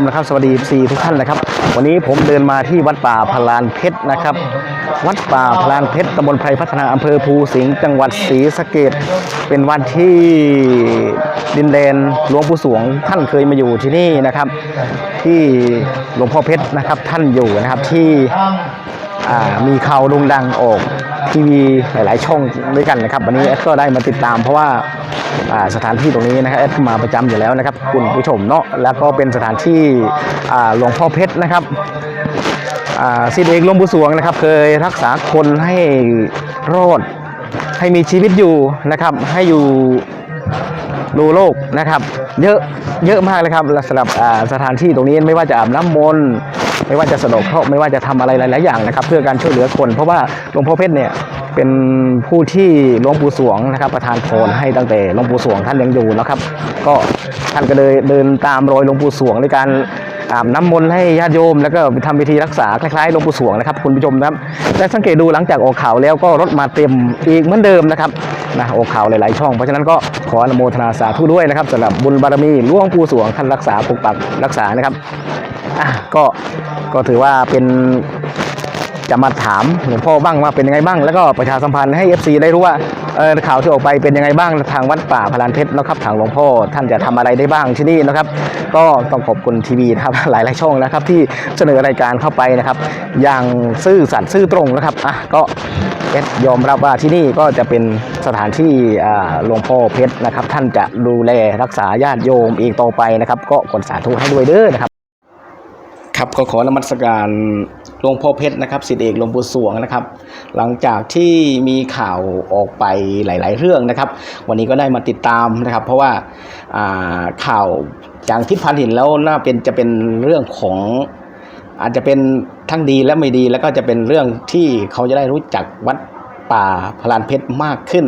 มนะครับ สวัสดีซีทุกท่านนะครับ วันนี้ผมเดินมาที่วัดป่าพลานเพชรนะครับ วัดป่าพลานเพชรตำบลไพรพัฒนาอำเภอภูสิงห์จังหวัดศรีสะเกดเป็นวันที่ดินแดนหลวงปู่สวงท่านเคยมาอยู่ที่นี่นะครับ ที่หลวงพ่อเพชรนะครับท่านอยู่นะครับที่มีข่าวโด่งดังออกทีวีหลาย ๆ ช่องด้วยกันนะครับ วันนี้แอดก็ได้มาติดตามเพราะว่า สถานที่ตรงนี้นะครับแอดมาประจำอยู่แล้วนะครับ คุณผู้ชมเนาะแล้วก็เป็นสถานที่หลวงพ่อเพชรนะครับอ่าศิเอกหลวงปู่สวงนะครับ เคยรักษาคนให้รอดให้มีชีวิตอยู่นะครับ ให้อยู่ดูโลกนะครับ เยอะเยอะมากเลยครับสำหรับสถานที่ตรงนี้ไม่ว่าจะอาบน้ำมนต์ไม่ว่าจะสะดอกเคราะห์ไม่ว่าจะทำอะไรหลายๆอย่างนะครับ เพื่อการช่วยเหลือคน เพราะว่าหลวงพ่อเพชรเนี่ย เป็นผู้ที่หลวงปู่สวงนะครับประทานพรให้ตั้งแต่หลวงปู่สวงท่านยังอยู่นะครับ ก็ท่านก็เลยเดินตามรอยหลวงปู่สวงในการอาบน้ำมนต์ให้ญาติโยม แล้วก็ทำพิธีรักษาคล้ายๆหลวงปู่สวงนะครับคุณผู้ชมนะครับแต่สังเกตดูหลังจากออกข่าวแล้วก็รถมาเต็มอีกเหมือนเดิมนะครับนะออกข่าวหลายๆช่อง เพราะฉะนั้นก็ขออนุโมทนาสาธุด้วยนะครับสำหรับบุญบารมีหลวงปู่สวงท่านรักษาปกปักรักษานะครับอะก็ก็ถือว่าเป็น จะมาถามหลวงพ่อบ้างว่าเป็นยังไงบ้าง แล้วก็ประชาสัมพันธ์ให้ FC ได้รู้ว่าข่าวที่ออกไปเป็นยังไงบ้างทางวัดป่าพลานเพชรนะครับทางหลวงพ่อท่านจะทำอะไรได้บ้างที่นี่นะครับ ก็ต้องขอบคุณทีวีนะครับหลายๆช่องนะครับ ที่เสนอรายการเข้าไปนะครับ อย่างซื่อสัตย์ซื่อตรงนะครับอะก็เอสยอมรับว่าที่นี่ก็จะเป็นสถานที่หลวงพ่อเพชรนะครับ ท่านจะดูแลรักษาญาติโยมอีกต่อไปนะครับ ก็กดสาธุให้ด้วยเด้อนะครับ ครับก็ขอนมัสการหลวงพ่อเพชรนะครับสิทธิเอกหลวงปู่สวงนะครับ หลังจากที่มีข่าวออกไปหลาย ๆ เรื่องนะครับ วันนี้ก็ได้มาติดตามนะครับ เพราะว่าาข่าวอย่างที่พันห็นแล้วน่าเป็นจะเป็นเรื่องของอาจจะเป็นทั้งดีและไม่ดีแล้วก็จะเป็นเรื่องที่เขาจะได้รู้จักวัดป่าพลานเพชรมากขึ้น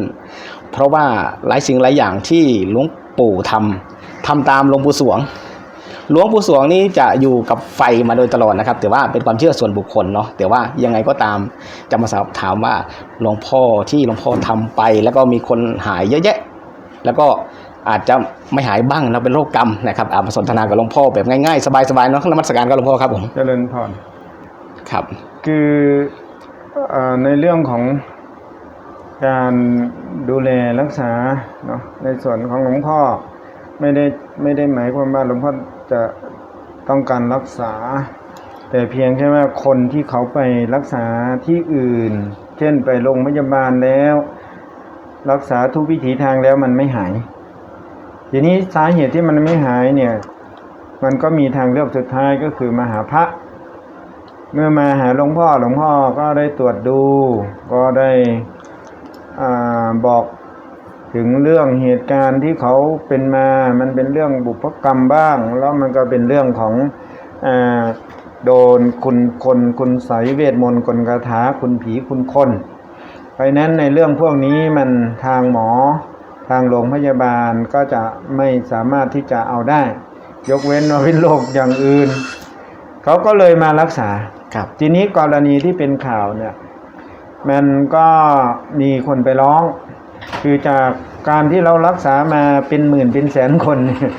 เพราะว่าหลายสิ่งหลายอย่างที่หลวงปู่ทำทำตามหลวงปู่สวง หลวงปู่สวงนี่จะอยู่กับไฟมาโดยตลอดนะครับ แต่ว่าเป็นความเชื่อส่วนบุคคลเนาะแต่ว่ายังไงก็ตามจะมาสอบถามว่าหลวงพ่อที่หลวงพ่อทำไป แล้วก็มีคนหายเยอะแยะ แล้วก็อาจจะไม่หายบ้างนะเป็นโรคกรรมนะครับอามาสนทนากับหลวงพ่อแบบง่ายๆ สบายๆเนาะนมัสการกับหลวงพ่อครับผมเจริญพรครับ คือเออในเรื่องของการดูแลรักษาเนาะในส่วนของหลวงพ่อไม่ได้ไม่ได้หมายความว่าหลวงพ่อ จะต้องการรักษา แต่เพียงแค่ว่าคนที่เขาไปรักษาที่อื่น เช่นไปโรงพยาบาลแล้ว รักษาทุกวิถีทางแล้วมันไม่หาย ทีนี้สาเหตุที่มันไม่หายเนี่ย มันก็มีทางเลือกสุดท้ายก็คือมาหาพระเมื่อมาหาหลวงพ่อหลวงพ่อก็ได้ตรวจดู ก็ได้อบอก ถึงเรื่องเหตุการณ์ที่เขาเป็นมา มันเป็นเรื่องบุพกรรมบ้าง แล้วมันก็เป็นเรื่องของอาโดนคุณคนคุณใสยเวทมนต์กลคาถาคุณผีคุณคนเพราะฉะนั้นในเรื่องพวกนี้มันทางหมอทางโรงพยาบาลก็จะไม่สามารถที่จะเอาได้ ยกเว้นว่าเป็นโรคอย่างอื่น เขาก็เลยมารักษาครับทีนี้กรณีที่เป็นข่าวเนี่ย มันก็มีคนไปร้อง คือจากการที่เรารักษามาเป็นหมื่นเป็นแสนคนเนี่ย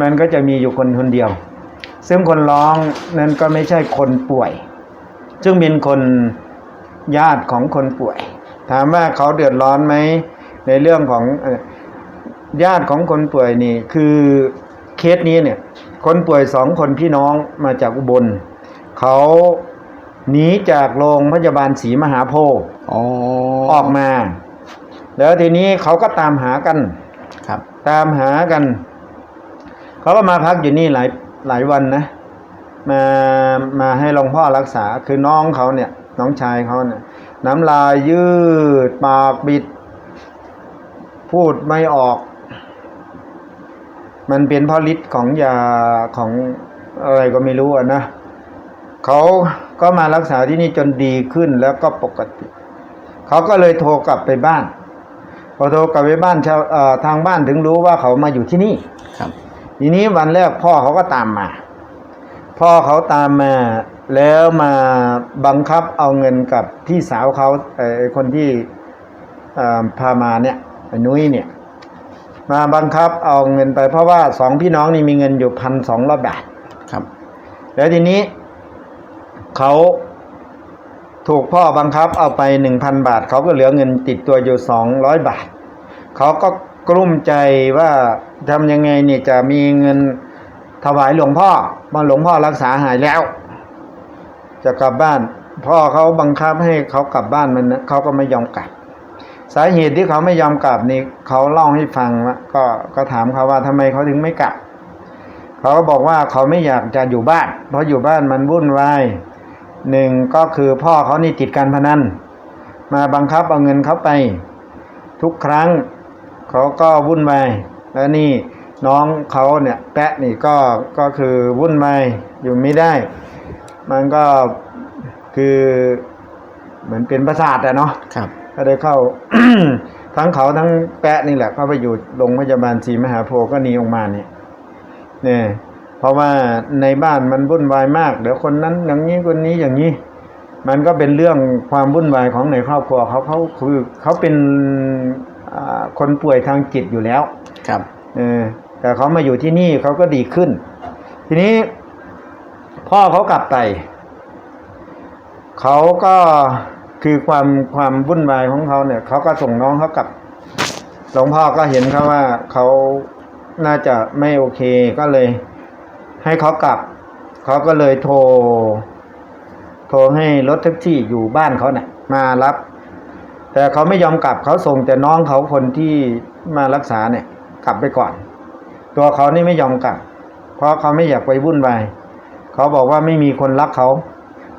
มันก็จะมีอยู่คนคนเดียว ซึ่งคนร้องนั้นก็ไม่ใช่คนป่วย ซึ่งเป็นคนญาติของคนป่วย ถามว่าเขาเดือดร้อนไหมในเรื่องของเอ่อญาติของคนป่วยนี่คือเคสนี้เนี่ยคนป่วยสองคนพี่น้องมาจากอุบลเขาหนีจากโรงพยาบาลศรีมหาโพธิ์อ๋อออกมา แล้วทีนี้เขาก็ตามหากันครับ ตามหากัน เขาก็มาพักอยู่นี่หลายหลายวันนะ มามาให้หลวงพ่อรักษาคือน้องเขาเนี่ย น้องชายเขาเนี่ย น้ำลายยืดปากบิด พูดไม่ออก มันเป็นเพราะฤทธิ์ของยาของอะไรก็ไม่รู้อะนะเขาก็มารักษาที่นี่จนดีขึ้นแล้วก็ปกติ เขาก็เลยโทรกลับไปบ้าน พอโทรกลับไปบ้านชาวเอ่อทางบ้านถึงรู้ว่าเขามาอยู่ที่นี่ครับ ทีนี้วันแรกพ่อเขาก็ตามมา พ่อเขาตามมาแล้วมาบังคับเอาเงินกับพี่สาวเขาเอ่อไอ้คนที่เอ่อพามาเนี่ยไอ้นุ้ยเนี่ยมาบังคับเอาเงินไปเพราะว่าสองพี่น้องนี่มีเงินอยู่พันสองร้อยบาทครับ แล้วทีนี้เขา ถูกพ่อบังคับเอาไปหนึ่งพันบาท เขาก็เหลือเงินติดตัวอยู่สองร้อยบาท เขาก็กลุ้มใจว่าทำยังไงเนี่ยจะมีเงินถวายหลวงพ่อมาหลวงพ่อรักษาหายแล้ว จะกลับบ้าน พ่อเขาบังคับให้เขากลับบ้านมันเขาก็ไม่ยอมกลับ สาเหตุที่เขาไม่ยอมกลับนี่เขาเล่าให้ฟังก็ก็ถามเขาว่าทำไมเขาถึงไม่กลับ เขาก็บอกว่าเขาไม่อยากจะอยู่บ้าน เพราะอยู่บ้านมันวุ่นวาย หนึ่งก็คือพ่อเขานี่ติดการพนัน มาบังคับเอาเงินเขาไป ทุกครั้งเขาก็วุ่นวายแล้วนี่น้องเขาเนี่ยแปะนี่ก็ก็คือวุ่นวายอยู่ไม่ได้ มันก็คือเหมือนเป็นประสาทอะเนาะครับ ก็ได้เข้าทั้งเขาทั้งแปะนี่แหละเข้าไปอยู่โรงพยาบาลศรีมหาโพธิ์ก็หนีออกมาเนี่ยเนี่ยเพ ราะว่าในบ้านมันวุ่นวายมาก เดี๋ยวคนนั้นอย่างนี้คนนี้อย่างนี้ มันก็เป็นเรื่องความวุ่นวายของในครอบครัวเขาเขาคือเขาเป็นอ่าคนป่วยทางจิตอยู่แล้ว ครับเออแต่เขามาอยู่ที่นี่เขาก็ดีขึ้น ทีนี้ พ่อเขากลับไปเขาก็คือความความวุ่นวายของเขาเนี่ยเขาก็ส่งน้องเขากลับหลวงพ่อก็เห็นเขาว่าเขาน่าจะไม่โอเคก็เลย ให้เขากลับ เขาก็เลยโทร โทรให้รถแท็กซี่อยู่บ้านเขาเนี่ยมารับ แต่เขาไม่ยอมกลับเขาส่งแต่น้องเขาคนที่มารักษาเนี่ย กลับไปก่อน ตัวเขานี่ไม่ยอมกลับ เพราะเขาไม่อยากไปวุ่นวายเขาบอกว่าไม่มีคนรักเขา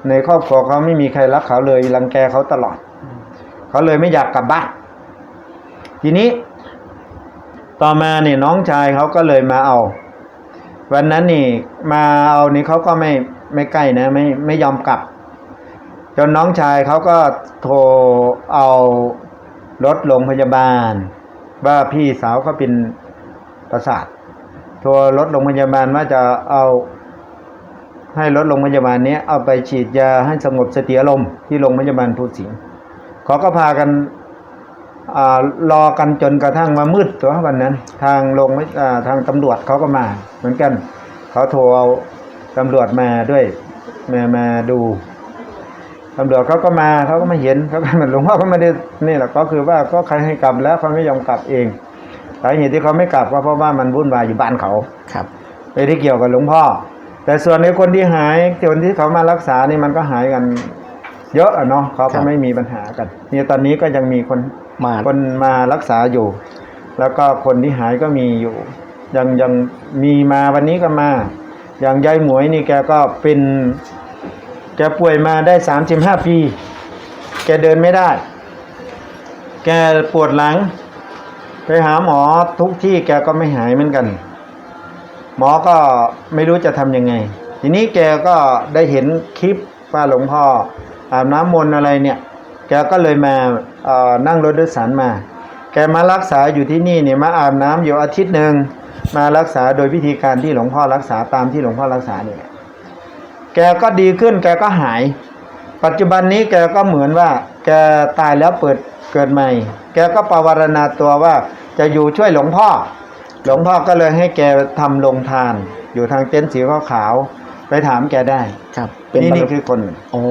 ในครอบครัวเขาไม่มีใครรักเขาเลยรังแกเขาตลอด เขาเลยไม่อยากกลับบ้านทีนี้ ต่อมาเนี่ยน้องชายเขาก็เลยมาเอา วันนั้นนี่มาเอานี่เขาก็ไม่ไม่ใกล้นะไม่ไม่ยอมกลับ จนน้องชายเขาก็โทรเอารถโรงพยาบาล ว่าพี่สาวเขาเป็นประสาทโทรรถโรงพยาบาลว่าจะเอาให้รถโรงพยาบาลนี้เอาไปฉีดยาให้สงบสติอารมณ์ที่โรงพยาบาลภูสิงห์เขาก็พากัน รอกันจนกระทั่งมามืดตัววันนั้น ทางโรงพยอ่าทางตำรวจเขาก็มา เหมือนกันเขาโทรเอาตำรวจมาด้วยมามาดูตำรวจเขาก็มาเขาก็มาเห็นเขาก็เหมือนหลวงพ่อเขาไม่ได้นี่แหละก็คือว่าก็ใครให้กลับแล้วเขาไม่ยอมกลับเองสาเหตุที่เขาไม่กลับก็เพราะว่ามันวุ่นวายอยู่บ้านเขาครับไม่ได้เกี่ยวกับหลวงพ่อ แต่ส่วนในคนที่หายคนที่เขามารักษานี่มันก็หายกัน เยอะอะเนาะเขาครัก็บไม่มีปัญหากันนี่ตอนนี้ก็ยังมีคน มาคนมารักษาอยู่ แล้วก็คนที่หายก็มีอยู่ ยังยังมีมาวันนี้ก็มา อย่างยายหมวยนี่แกก็เป็นแกป่วยมาได้สามสิบห้าปี แกเดินไม่ได้ แกปวดหลัง ไปหาหมอทุกที่แกก็ไม่หายเหมือนกัน หมอก็ไม่รู้จะทำยังไง ทีนี้แกก็ได้เห็นคลิปว่าหลวงพ่ออาบน้ำมนต์อะไรเนี่ย แกก็เลยมาเอ่อนั่งรถโดยสารมา แกมารักษาอยู่ที่นี่เนี่ยมาอาบน้ำอยู่อาทิตย์หนึ่งมารักษาโดยวิธีการที่หลวงพ่อรักษาตามที่หลวงพ่อรักษาเนี่ยแกก็ดีขึ้น แกก็หาย ปัจจุบันนี้แกก็เหมือนว่า แกตายแล้วเปิดเกิดใหม่ แกก็ปราวารณาตัวว่าจะอยู่ช่วยหลวงพ่อ หลวงพ่อก็เลยให้แกทำโรงทาน อยู่ทางเต็นท์สีขาวๆไปถามแกได้ ครับ เป็นนี่บรรนี่ลุคือคน โอ้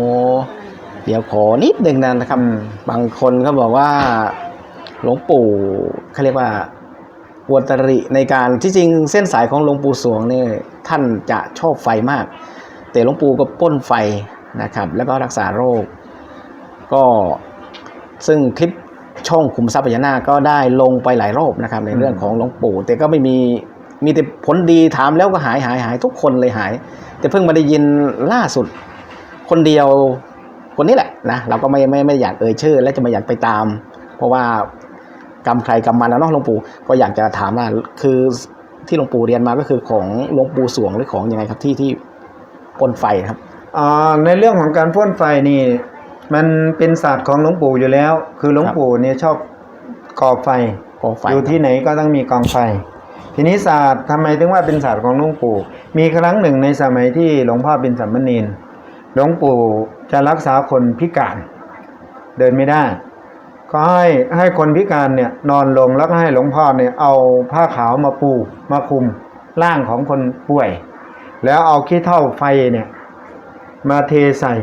เดี๋ยวขอนิดหนึ่งนะครับอืมบางคนเขาบอกว่าหลวงปู่เขาเรียกว่าอวดตริในการที่จริงเส้นสายของหลวงปู่สวงเนี่ยท่านจะชอบไฟมาก แต่หลวงปู่ก็ป้นไฟนะครับ แล้วก็รักษาโรค ก็ซึ่งคลิปช่องคุมทรัพย์พญานาคก็ได้ลงไปหลายรอบนะครับ ในเรื่องของหลวงปู่ แต่ก็ไม่มีมีแต่ผลดีถามแล้วก็หายหายหายทุกคนเลยหาย แต่เพิ่งมาได้ยินล่าสุดคนเดียว คนนี้แหละนะเราก็ไม่ไม่ไม่อยากเอ่ยชื่อ และจะไม่อยากไปตาม เพราะว่ากรรมใครกรรมมันแล้วเนาะหลวงปู่ก็อยากจะถามว่าคือที่หลวงปู่เรียนมาก็คือของหลวงปู่สวงหรือของยังไงครับที่ที่ปนไฟครับอ่าในเรื่องของการพ่นไฟนี่ มันเป็นศาสตร์ของหลวงปู่อยู่แล้ว คือหลวงครับปู่เนี่ยชอบก่อไฟกองไฟอยู่ที่ไหนก็ต้องมีกองไฟ ทีนี้ศาสตร์ทำไมถึงว่าเป็นศาสตร์ของหลวงปู่ มีครั้งหนึ่งในสมัยที่หลวงพ่อเป็นสัมมณีน หลวงปู่จะรักษาคนพิการ เดินไม่ได้ ก็ให้ให้คนพิการเนี่ยนอนลงแล้วก็ให้หลวงพ่อเนี่ยเอาผ้าขาวมาปูมาคลุมร่างของคนป่วย แล้วเอาขี้เท่าไฟเนี่ยมาเทใส่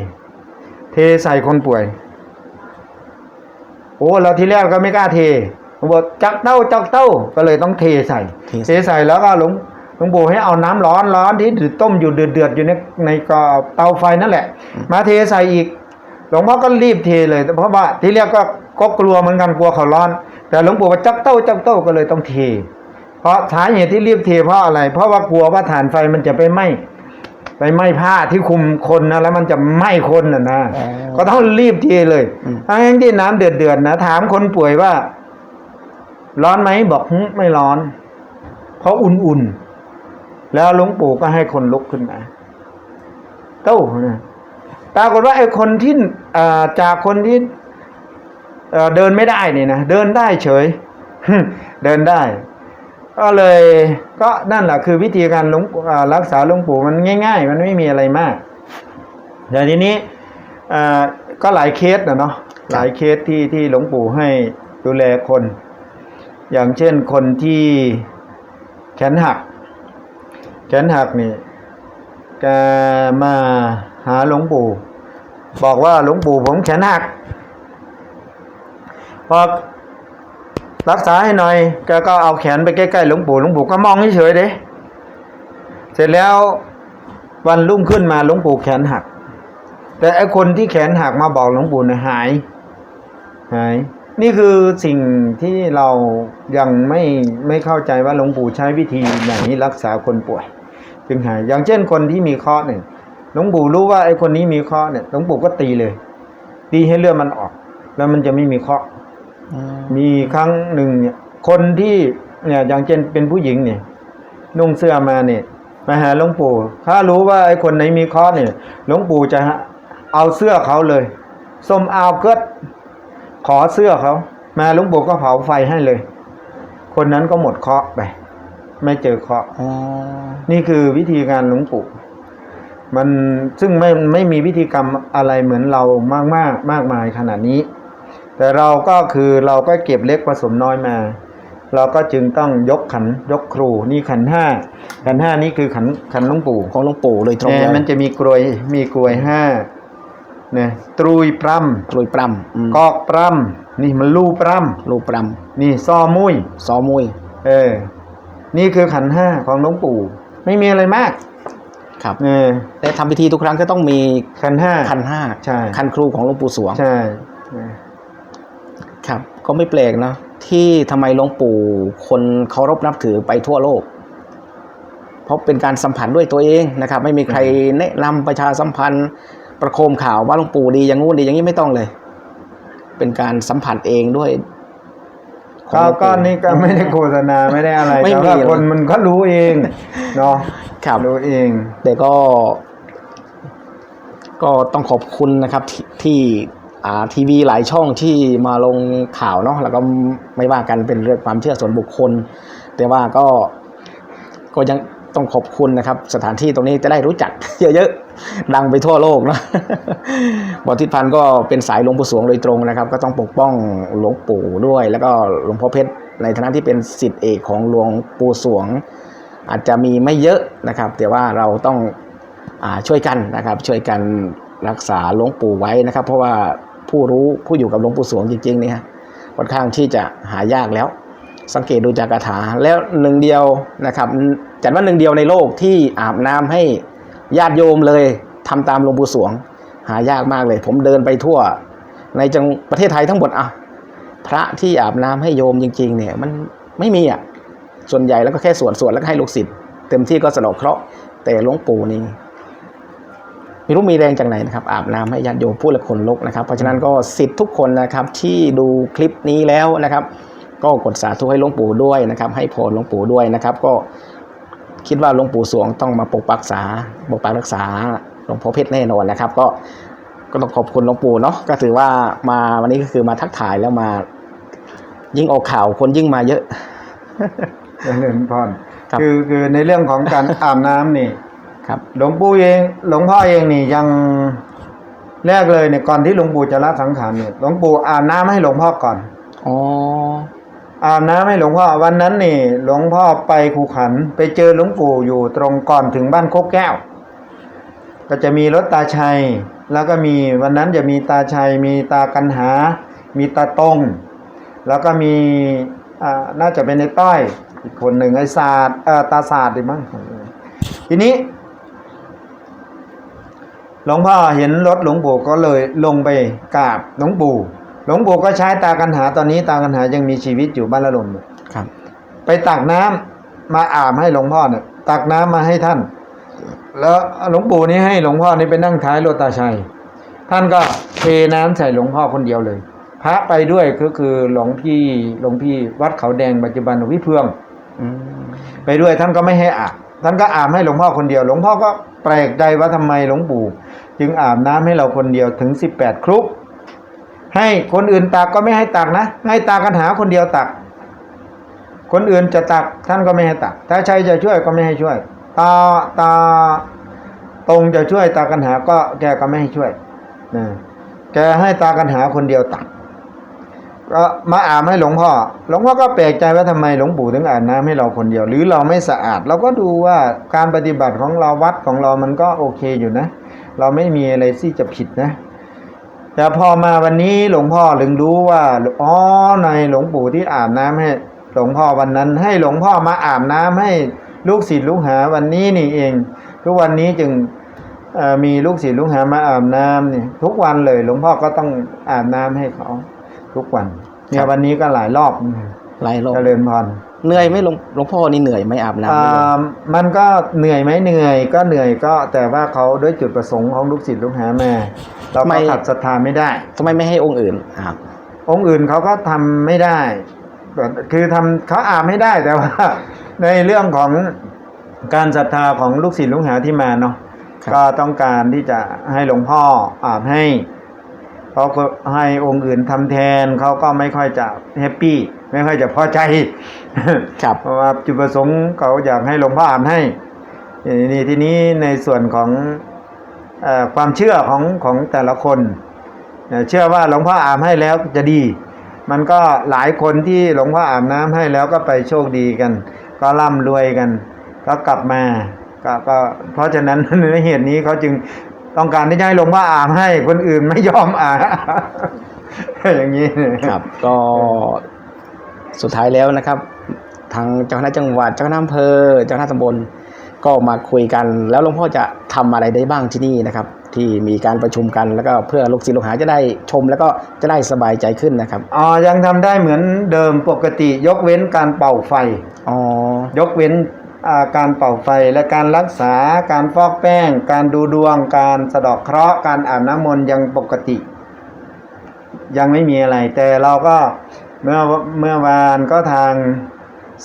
เทใส่คนป่วย โอ้เราทีแรกก็ไม่กล้าเทผมบอกจักเต้าจักเต้าก็เลยต้องเทใส่ เทเทใส่แล้วก็หลวงห ลวงปู่ให้เอาน้ำร้อนร้อนที่ถือต้มอยู่เดือดเดือดๆอยู่ในในกอเตาไฟนั่นแหละ มาเทใส่อีก หลวงพ่อก็รีบเทเลยเพราะว่าที่แรกก็ก็กลัวเหมือนกันกลัวเขาร้อน แต่หลวงปู่ว่าจักเต้าจักเต้าก็เลยต้องเท เพราะสาเหตุที่รีบเทเพราะอะไร เพราะว่ากลัวว่าฐานไฟมันจะไปไหม้ไปไหม้ผ้าที่คุมคนนะแล้วมันจะไหม้คนน่ะนะอ๋อก็ต้องรีบเทเลยอืมทั้งที่น้ำเดือดเดือดๆนะถามคนป่วยว่า ร้อนไหมบอกหึไม่ร้อน เพราะอุ่นๆ แล้วหลวงปู่ก็ให้คนลุกขึ้นมาเต้านะปรากฏว่าไอ้คนที่อ่าจากคนที่เดินไม่ได้นี่นะเดินได้เฉย เดินได้ ก็เลยก็นั่นแหละคือวิธีการลงรักษาหลวงปู่มันง่าย ๆ มันไม่มีอะไรมากแต่ทีนี้อ่าก็หลายเคสนะเนาะหลายเคสที่ที่หลวงปู่ให้ดูแลคน อย่างเช่นคนที่แขนหัก แขนหักนี่แกมาหาหลวงปู่ บอกว่าหลวงปู่ผมแขนหักพอรักษาให้หน่อยแกก็เอาแขนไปใกล้ๆหลวงปู่หลวงปู่ก็มองเฉยๆเด้เสร็จแล้ววันรุ่งขึ้นมาหลวงปู่แขนหัก แต่ไอคนที่แขนหักมาบอกหลวงปู่เนี่ยหายหายนี่คือสิ่งที่เรายังไม่ไม่เข้าใจว่าหลวงปู่ใช้วิธีไหนรักษาคนป่วย จึงหาย อย่างเช่นคนที่มีเคราะห์เนี่ยหลวงปู่รู้ว่าไอ้คนนี้มีเคราะห์เนี่ยหลวงปู่ก็ตีเลย ตีให้เลือดมันออก แล้วมันจะไม่มีเคราะห์อืมมีครั้งหนึ่งเนี่ย คนที่เนี่ยอย่างเช่นเป็นผู้หญิงเนี่ยนุ่งเสื้อมาเนี่ยมาหาหลวงปู่ ถ้ารู้ว่าไอ้คนไหนมีเคราะห์เนี่ยหลวงปู่จะเอาเสื้อเขาเลยส้มเอาเกิดขอเสื้อเขา มาหลวงปู่ก็เผาไฟให้เลย คนนั้นก็หมดเคราะห์ไป ไม่เจอเคราะห์อ๋อนี่คือวิธีการหลวงปู่มันซึ่งไม่ไม่มีวิธีกรรมอะไรเหมือนเรามากมากมากมายขนาดนี้ แต่เราก็คือเราก็เก็บเล็กผสมน้อยมา เราก็จึงต้องยกขันยกครูนี่ขันห้าขันห้านี่คือขันขันหลวงปู่ของหลวงปู่เลยตรงเนี่เลยยมันจะมีกรวยมีกรวยห้าเนี่ยตรุยปรกลวยปรำอืมำกอกปรำนี่มันลู่ปรลูกปรำนี่ซอมุยำซอมุย เออ นี่คือขันห้าของหลวงปู่ ไม่มีอะไรมาก ครับเออแต่ทำพิธีทุกครั้งก็ต้องมีขันห้า คันห้าใช่ คันครูของหลวงปู่สวง ใช่เออครับ ก็ไม่แปลกนะที่ทำไมหลวงปู่คนเคารพนับถือไปทั่วโลก เพราะเป็นการสัมผัสด้วยตัวเองนะครับ ไม่มีใครแนะนำประชาสัมพันธ์ประโคมข่าวว่าหลวงปู่ดีอย่างงู้นดีอย่างนี้ไม่ต้องเลย เป็นการสัมผัสเองด้วยของ ก็หลวงปู่ก็นี่ก็ไม่ได้โฆษณาไม่ได้อะไรไม่แต่มีว่าหรอกคนมันก็รู้เองเนาะครับรู้เอง แต่ก็ ก็ต้องขอบคุณนะครับที่ที่อ่าทีวีหลายช่องที่มาลงข่าวเนาะแล้วก็ไม่ว่ากันเป็นเรื่องความเชื่อส่วนบุคคล แต่ว่าก็ก็ยังต้องขอบคุณนะครับ สถานที่ตรงนี้จะได้รู้จักเยอะๆ ดังไปทั่วโลกนะบอทิศพันธ์ก็เป็นสายหลวงปู่สวงโดยตรงนะครับ ก็ต้องปกป้องหลวงปู่ด้วย แล้วก็หลวงพ่อเพชรในฐานะที่เป็นสิทธิเอกของหลวงปู่สวง อาจจะมีไม่เยอะนะครับ แต่ว่าเราต้องอช่วยกันนะครับ ช่วยกันรักษาหลวงปู่ไว้นะครับ เพราะว่าผู้รู้ผู้อยู่กับหลวงปู่สวงจริงๆเนี่ยค่อนข้างที่จะหายากแล้ว สังเกตดูจากคาถาแล้วหนึ่งเดียวนะครับจัดว่าหนึ่งเดียวในโลกที่อาบน้ำให้ ญาติโยมเลยทำตามหลวงปู่สวง หายากมากเลย ผมเดินไปทั่ว ในจังประเทศไทยทั้งหมดอะพระที่อาบน้ำให้โยมจริง ๆ เนี่ย มันไม่มีอะส่วนใหญ่แล้วก็แค่สวดสวดแล้วก็ให้ลูกศิษย์เต็มที่ก็สะเดอกเคราะห์แต่หลวงปู่นี่ไม่รู้มีแรงจากไหนนะครับ อาบน้ำให้ญาติโยมพูดและคนลุกนะครับ เพราะฉะนั้นก็สิทธิ์ทุกคนนะครับที่ดูคลิปนี้แล้วนะครับ ก็กดสาธุให้หลวงปู่ด้วยนะครับ ให้พรหลวงปู่ด้วยนะครับ ก็ คิดว่าหลวงปู่สวงต้องมาปกปักษาปกปักรักษาหลวงพ่อเพชรแน่นอนนะครับ ก็ก็ต้องขอบคุณหลวงปู่เนาะก็ถือว่ามาวันนี้ก็คือมาทักทายแล้วมา ยิ่งออกข่าวคนยิ่งมาเยอะเจริญพรครับคือคือในเรื่องของการอาบน้ำนี่ ครับ หลวงปู่เอง หลวงพ่อเองนี่ยังแรกเลยเนี่ยก่อนที่หลวงปู่จะละสังขารเนี่ยหลวงปู่อาบน้ำให้หลวงพ่อก่อนอ๋อ อาบน้ำให้หลวงพ่อวันนั้นนี่ หลวงพ่อไปคูขันไปเจอหลวงปู่อยู่ตรงก่อนถึงบ้านโคกแก้ว ก็จะมีรถตาชัย แล้วก็มีวันนั้นจะมีตาชัย มีตากันหา มีตาตง แล้วก็มีอ่าน่าจะเป็นในต้อยอีกคนหนึ่งไอ้ศาสตร์ตาศาสตร์ดิมั้งทีนี้หลวงพ่อเห็นรถหลวงปู่ก็เลยลงไปกราบหลวงปู่ หลวงปู่ก็ใช้ตากันหาตอนนี้ตากันหายังมีชีวิตอยู่บ้านละลมเนี่ยครับ ไปตักน้ำมาอาบให้หลวงพ่อเนี่ยตักน้ำมาให้ท่าน แล้วหลวงปู่นี่ให้หลวงพ่อนี่ไปนั่งท้ายรถตาชัย ท่านก็เทน้ำใส่หลวงพ่อคนเดียวเลย พระไปด้วยก็คือหลวงพี่หลวงพี่วัดเขาแดงปัจจุบันหลวงพี่เพืองอืมไปด้วยท่านก็ไม่ให้อาบท่านก็อาบให้หลวงพ่อคนเดียว หลวงพ่อก็แปลกใจว่าทำไมหลวงปู่ จึงอาบน้ำให้เราคนเดียวถึงสิบแปดครุก ให้คนอื่นตักก็ไม่ให้ตักนะ ให้ตากันหาคนเดียวตัก คนอื่นจะตักท่านก็ไม่ให้ตัก ถ้าชัยจะช่วยก็ไม่ให้ช่วย ตาตาตรงจะช่วยตากันหาก็แกก็ไม่ให้ช่วยนะแกให้ตากันหาคนเดียวตักก็มาอาบให้หลวงพ่อ หลวงพ่อก็แปลกใจว่าทำไมหลวงปู่ถึงอาบน้ำให้เราคนเดียว หรือเราไม่สะอาด เราก็ดูว่าการปฏิบัติของเราวัดของเรามันก็โอเคอยู่นะ เราไม่มีอะไรที่จะผิดนะ แต่พอมาวันนี้หลวงพ่อถึงรู้ว่าอ๋อในหลวงปู่ที่อาบน้ำให้ หลวงพ่อวันนั้น ให้หลวงพ่อมาอาบน้ำให้ลูกศิษย์ลูกหาวันนี้นี่เอง ทุกวันนี้จึงเอ่อมีลูกศิษย์ลูกหามาอาบน้ำนี่ทุกวันเลย หลวงพ่อก็ต้องอาบน้ำให้เขา ทุกวันเนี่ยวันนี้ก็หลายรอบไล่ลงเจริญพร เหนื่อยไหมหลวงหลวงพ่อนี่เหนื่อยไหมอาบน้ำอ่ไม่ลงามันก็เหนื่อยไหมเหนื่อยก็เหนื่อยก็แต่ว่าเขาด้วยจุดประสงค์ของลูกศิษย์ลูกหามาเราก็ขัดศรัทธาไม่ได้ ทำไมไม่ให้องค์อื่นอาบ องค์อื่นเขาก็ทำไม่ได้แบบคือทำเขาอาบไม่ได้แต่ว่า ในเรื่องของการศรัทธาของลูกศิษย์ลูกหาที่มาเนาะครับ ก็ต้องการที่จะให้หลวงพ่ออาบให้เขาก็ให้องค์อื่นทำแทนเขาก็ไม่ค่อยจะแฮปปี้ ไม่ค่อยจะพอใจครับเพราะว่าจุดประสงค์เขาอยากให้หลวงพ่ออ่านให้นี่นี่ทีนี้ในส่วนของเออความเชื่อของของแต่ละคนเอ่อเชื่อว่าหลวงพ่ออาบให้แล้วจะดี มันก็หลายคนที่หลวงพ่ออาบน้ำให้แล้วก็ไปโชคดีกัน ก็ร่ำรวยกัน ก็กลับมาก็ก็เพราะฉะนั้นในเหตุนี้เขาจึงต้องการที่จะให้หลวงพ่ออาบให้คนอื่นไม่ยอมอาบอย่างนี้ครับก็ สุดท้ายแล้วนะครับ ทางเจ้าคณะจังหวัดเจ้าคณะอำเภอเจ้าคณะตำบลก็มาคุยกัน แล้วหลวงพ่อจะทำอะไรได้บ้างที่นี่นะครับ ที่มีการประชุมกันแล้วก็เพื่อลูกศิษย์ลูกหาจะได้ชม แล้วก็จะได้สบายใจขึ้นนะครับอ๋อยังทำได้เหมือนเดิมปกติยกเว้นการเป่าไฟอ๋อยกเว้นอ่าการเป่าไฟและการรักษาการฟอกแป้ง การดูดวง การสะเดอกเคราะห์การอาบน้ำมนต์ยังปกติ ยังไม่มีอะไร แต่เราก็ เมื่อเมื่อวานก็ทาง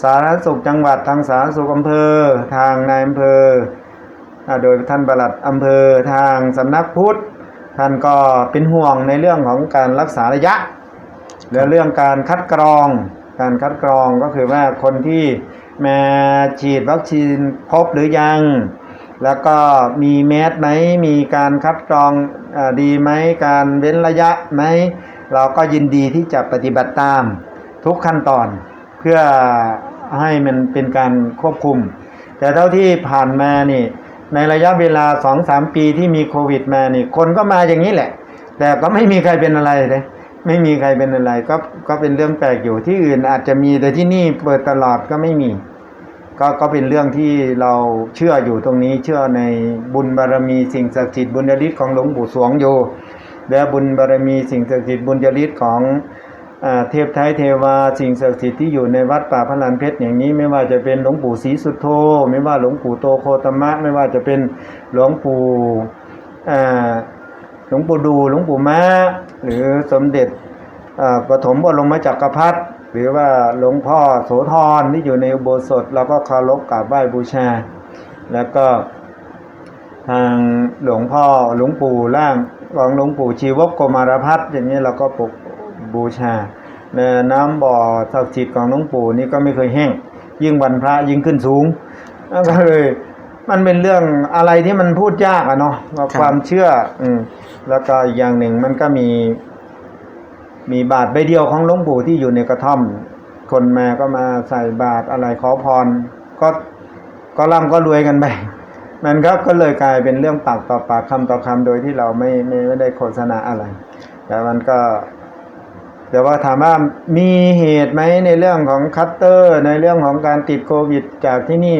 สาธารณสุขจังหวัดทางสาธารณสุขอำเภอ ทางนายอำเภอโดยท่านปลัดอำเภอทางสำนักพุทธท่านก็เป็นห่วงในเรื่องของการรักษาระยะและเรื่องการคัดกรอง การคัดกรองก็คือว่าคนที่มาฉีดวัคซีนครบหรือยัง แล้วก็มีแมสไหมมีการคัดกรองอดีไหมการเว้นระยะไหม เราก็ยินดีที่จะปฏิบัติตามทุกขั้นตอน เพื่อให้มันเป็นการควบคุม แต่เท่าที่ผ่านมานี่ในระยะเวลา2-3ปีที่มีโควิดมานี่คนก็มาอย่างนี้แหละ แต่ก็ไม่มีใครเป็นอะไรเลยไม่มีใครเป็นอะไรก็ก็เป็นเรื่องแปลกอยู่ที่อื่นอาจจะมีแต่ที่นี่เปิดตลอดก็ไม่มี ก็ก็เป็นเรื่องที่เราเชื่ออยู่ตรงนี้เชื่อในบุญบารมีสิ่งศักดิ์สิทธิ์บุญญาฤทธิ์ของหลวงปู่สวงอยู่ และบุญบารมีสิ่งศักดิ์สิทธิ์บุญญาฤทธิ์ของอเทพไทยเทวาสิ่งศักดิ์สิทธิ์ที่อยู่ในวัดป่าพระลานเพชรอย่างนี้ไม่ว่าจะเป็นหลวงปู่ศรีสุโธไม่ว่าหลวงปู่โตโคตมะ ไม่ว่าจะเป็นหลวงปู่หลวงปู่ดูหลวงปู่ม้า หรือสมเด็จปฐมบรมจักรพรรดิหรือว่าหลวงพ่อโสธรที่อยู่ในอุโบสถเราก็เคารพกราบไหว้บูชา แล้วก็ทางหลวงพ่อหลวงปู่ล่าง ของหลวงปู่ชีวกโกมารพัฒน์อย่างนี้เราก็ปกบูชาในน้ำบ่อศักดิ์สิทธิ์ของหลวงปู่นี่ก็ไม่เคยแห้ง ยิ่งวันพระยิ่งขึ้นสูงก็เลยมันเป็นเรื่องอะไรที่มันพูดยากอะเนาะความเชื่อ อืมแล้วก็อีกอย่างหนึ่งมันก็มี มีบาทใบเดียวของหลวงปู่ที่อยู่ในกระท่อม คนมาก็มาใส่บาตรอะไรขอพร ก็ก็ร่ำก็รวยกันไป มันก็ก็เลยกลายเป็นเรื่องปากต่อปากคำต่อคำโดยที่เราไม่ไม่ไม่ได้โฆษณาอะไร แต่มันก็ แต่ว่าถามว่ามีเหตุไหมในเรื่องของคัตเตอร์ ในเรื่องของการติดโควิด จากที่นี่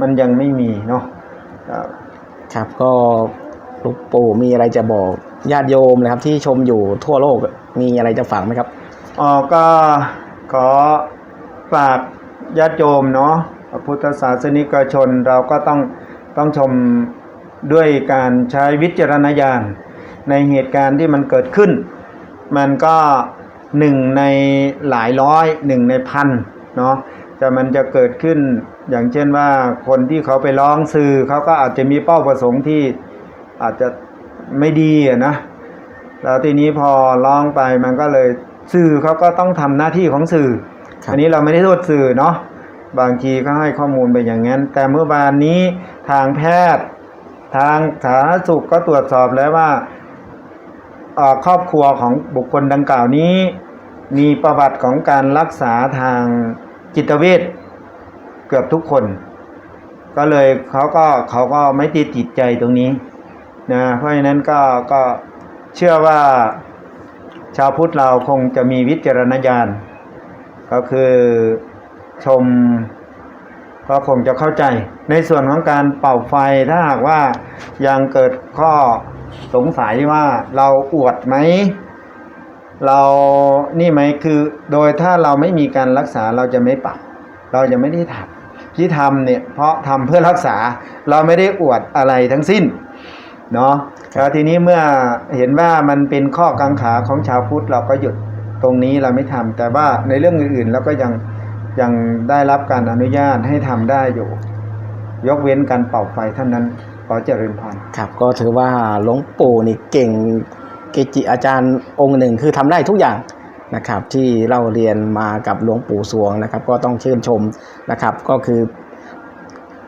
มันยังไม่มีเนาะครับครับก็หลูกปู่มีอะไรจะบอกญาติโยมนะครับ ที่ชมอยู่ทั่วโลกมีอะไรจะฝากไหมครับอ๋อก็ขอฝากญาติโยมเนาะพุทธศาสนิกชนเราก็ต้อง ต้องชมด้วยการใช้วิจารณญาณในเหตุการณ์ที่มันเกิดขึ้น มันก็หนึ่งในหลายร้อยหนึ่งในพันเนาะแต่มันจะเกิดขึ้นอย่างเช่นว่าคนที่เขาไปร้องสื่อเขาก็อาจจะมีเป้าประสงค์ที่อาจจะไม่ดีอะนะแล้วทีนี้พอร้องไปมันก็เลยสื่อเขาก็ต้องทำหน้าที่ของสื่อครับอันนี้เราไม่ได้โทษสื่อเนาะ บางทีก็ให้ข้อมูลไปอย่างนั้น แต่เมื่อวานนี้ทางแพทย์ทางสาธารณสุขก็ตรวจสอบแล้วว่าครอบครัวของบุคคลดังกล่าวนี้ มีประวัติของการรักษาทางจิตเวชเกือบทุกคน ก็เลยเขาก็เขาก็ไม่ติดจิตใจตรงนี้นะเพราะฉะนั้นก็ก็เชื่อว่าชาวพุทธเราคงจะมีวิจารณญาณก็คือ ชม ก็คงจะเข้าใจ ในส่วนของการเป่าไฟถ้าหากว่ายังเกิดข้อสงสัยว่าเราอวดไหม เรานี่ไหมคือโดยถ้าเราไม่มีการรักษาเราจะไม่เป่าเราจะไม่ได้ทำที่ทำเนี่ยเพราะทำเพื่อรักษาเราไม่ได้อวดอะไรทั้งสิ้นเนาะแล้วทีนี้เมื่อเห็นว่ามันเป็นข้อกังขาของชาวพุทธเราก็หยุดตรงนี้เราไม่ทำแต่ว่าในเรื่องอื่นๆเราก็ยัง ยังได้รับการอนุญาตให้ทำได้อยู่ ยกเว้นการเป่าไฟเท่านั้นขอเจริญพรครับ ก็ถือว่าหลวงปู่นี่เก่งเกจิอาจารย์องค์หนึ่งคือทำได้ทุกอย่างนะครับ ที่เราเรียนมากับหลวงปู่สวงนะครับ ก็ต้องชื่นชมนะครับ ก็คือ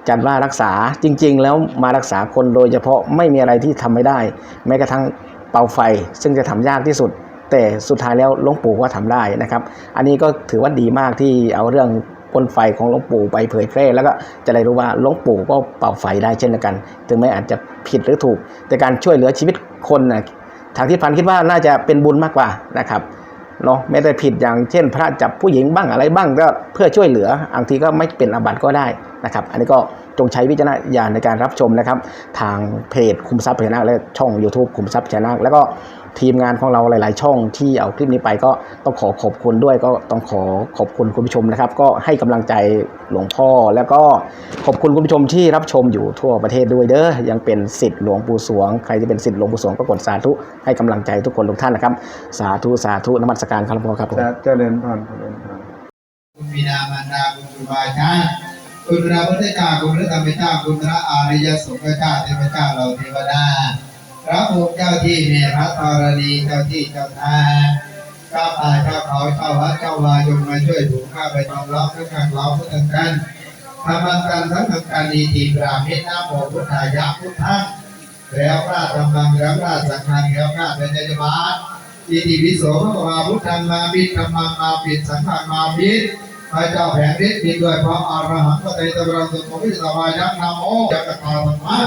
จัดว่ารักษาจริง ๆ แล้วมารักษาคนโดยเฉพาะไม่มีอะไรที่ทำไม่ได้ แม้กระทั่งเป่าไฟ ซึ่งจะทำยากที่สุด แต่สุดท้ายแล้วหลวงปู่ก็ทำได้นะครับ อันนี้ก็ถือว่าดีมากที่เอาเรื่องพ่นไฟของหลวงปู่ไปเผยแพร่ แล้วก็จะได้รู้ว่าหลวงปู่ก็เป่าไฟได้เช่นเดียวกัน ถึงแม้อาจจะผิดหรือถูก แต่การช่วยเหลือชีวิตคนนะทางที่พันคิดว่าน่าจะเป็นบุญมากกว่านะครับเนาะไม่ได้ผิดอย่างเช่น พระจับผู้หญิงบ้างอะไรบ้างก็เพื่อช่วยเหลือบางทีก็ไม่เป็นอาบัติก็ได้นะครับ อันนี้ก็จงใช้วิจารณญาณในการรับชมนะครับ ทางเพจคุมทรัพย์พญานาคและช่อง YouTube คุมทรัพย์พญานาคแล้วก็ ทีมงานของเราหลาย ๆ ช่องที่เอาคลิปนี้ไปก็ต้องขอขอบคุณด้วยก็ต้องขอขอบคุณคุณผู้ชมนะครับ ก็ให้กำลังใจหลวงพ่อ แล้วก็ขอบคุณคุณผู้ชมที่รับชมอยู่ทั่วประเทศด้วยเด้อยังเป็นสิทธิ์หลวงปู่สวง ใครที่เป็นสิทธิ์หลวงปู่สวงก็กดสาธุให้กำลังใจทุกคนทุกท่านนะครับ สาธุสาธุนมัสการครับหลวงพ่อครับผมจะเจริญพรเจริญพรคุณบิดามารดาคุณครูบาอาจารย์คุณพระพุทธเจ้าคุณพระธรรมเจ้าคุณพระอริยสงฆ์เจ้าเทพเจ้าเราเทวดา พระภูมิเจ้าที่เมพระธรณีเจ้าที่เจ้าทางเจ้าป่าเจ้าเขาเจ้าวัดเจ้าวายงมาช่วยถูกข้าไปตอมรับทั้งการเราพุทธกันธรรมกันทั้งทำการดีตีปราเมตนาโมพุทธายะพุทธังแล้วพระธรรมังแล้วพระสังฆังแล้วพระเป็นใจบาลอิติวิโสพระวาพุทธังมาปิดธรรมังมาปิดสังฆังมาปิดพระเจ้าแผ่นดินปิดด้วยพระอรหันต์พระไตรตรังสุตวิสวายันะโมจักรตาธรรมะ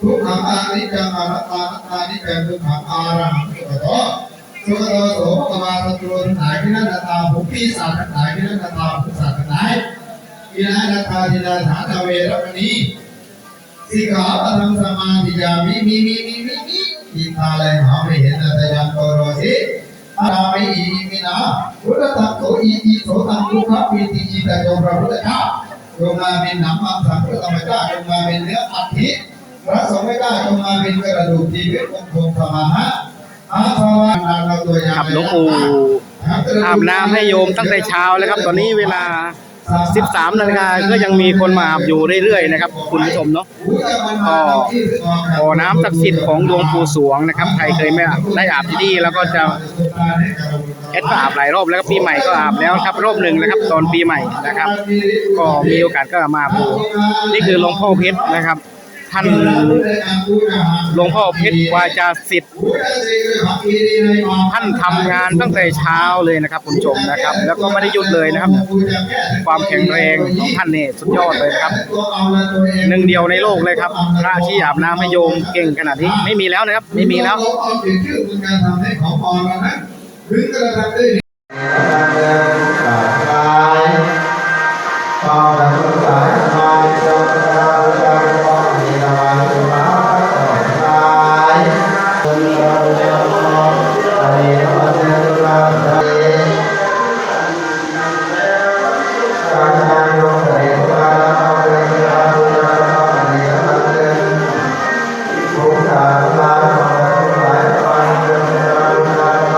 ทุกขังอานิจังอนัตตานัตตานิแปลงทุกขังอารังสุขโตสุขโตโสภควาตตัวทั้งหลายที่นั่นตาผู้ปีศาจทั้งหลายที่นั่นตาผู้ศาสทั้งหลายที่นั่นตาทินาฐานเวรมณีสิกขาปะทังสมาธิยามิมิมิมิมิมิอิทาเลยหาไม่เห็นแต่ยังโกโรสิอารามิอิมินาพุทธตังโตอิติโสตังทุกขปิติจิตโยพระพุทธเจ้าจงมาเป็นน้ำมันสังพระธรรมเจ้าจงมาเป็นเนื้ออัฐิ พระสงฆ์เจ้าจงมาเป็นกระดูกชีวิตองค์คงธรรมะอาภาวะนาเราตัวอย่างครับหลวงปู่อาบน้ำให้โยมตั้งแต่เช้าแล้วครับ ตอนนี้เวลา 13นาฬิกาก็ยังมีคนมาอาบอยู่เรื่อยๆนะครับ คุณผู้ชมเนาะก็บ่อน้ำศักดิ์สิทธิ์ของหลวงปู่สวงนะครับใครเคยไม่ได้อาบที่นี่แล้วก็จะเอ็ดก็อาบหลายรอบแล้วก็ปีใหม่ก็อาบแล้วครับรอบหนึ่งนะครับ ตอนปีใหม่นะครับ ก็มีโอกาสก็มาอาบดูนี่คือหลวงพ่อเพชรนะครับ ท่านหลวงพ่อเพชรวาจาสิทธิ์ท่านทำงานตั้งแต่เช้าเลยนะครับคุณผู้ชมนะครับ แล้วก็ไม่ได้หยุดเลยนะครับ ความแข็งแรงของท่านเนี่ยสุดยอดเลยครับหนึ่งเดียวในโลกเลยครับพระที่อาบน้ำให้โยมเก่งขนาดนี้ไม่มีแล้วนะครับ ไม่มีแล้ว